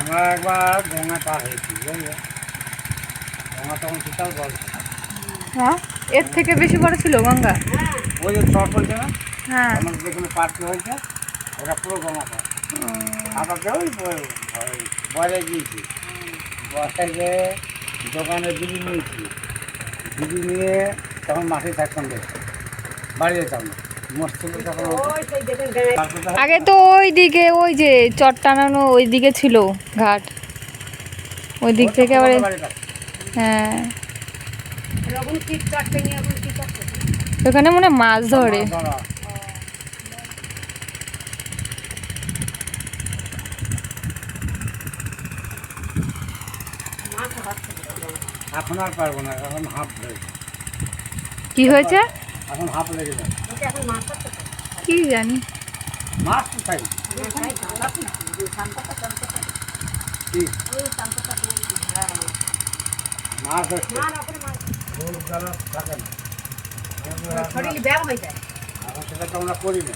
আমরা একবার গঙ্গা পার হয়েছি বুঝলে? গঙ্গা তখন বিশাল বড় হ্যাঁ? এর থেকে বেশি বড় ছিল গঙ্গা? ওই যে চর পড়ছে না? হ্যাঁ। আমাদের যেখানে পার্টি হয়েছে ওটা পুরো গঙ্গা পার আমাকে ওই ব- গিয়েছি বয়ে গিয়ে দোকানে বিড়ি নিয়েছি। বিড়ি নিয়ে তখন মাঠে থাকতাম বাড়ি যেতাম না। তখন আগে তো ওই দিকে ওই যে চট টানানো ওই দিকে ছিল ঘাট। ওই দিক থেকে আবার হ্যাঁ। ওখানে মনে হয় মাছ ধরে। এখন আর পারব না এখন হাফ কি হয়েছে? এখন হাফ লেগে যায়। কি জানি। মাছ তো খাই। কি? মাছ গরু জ্বালা ব্যায়াম হয়ে যায়। সেটা তো আমরা করি না।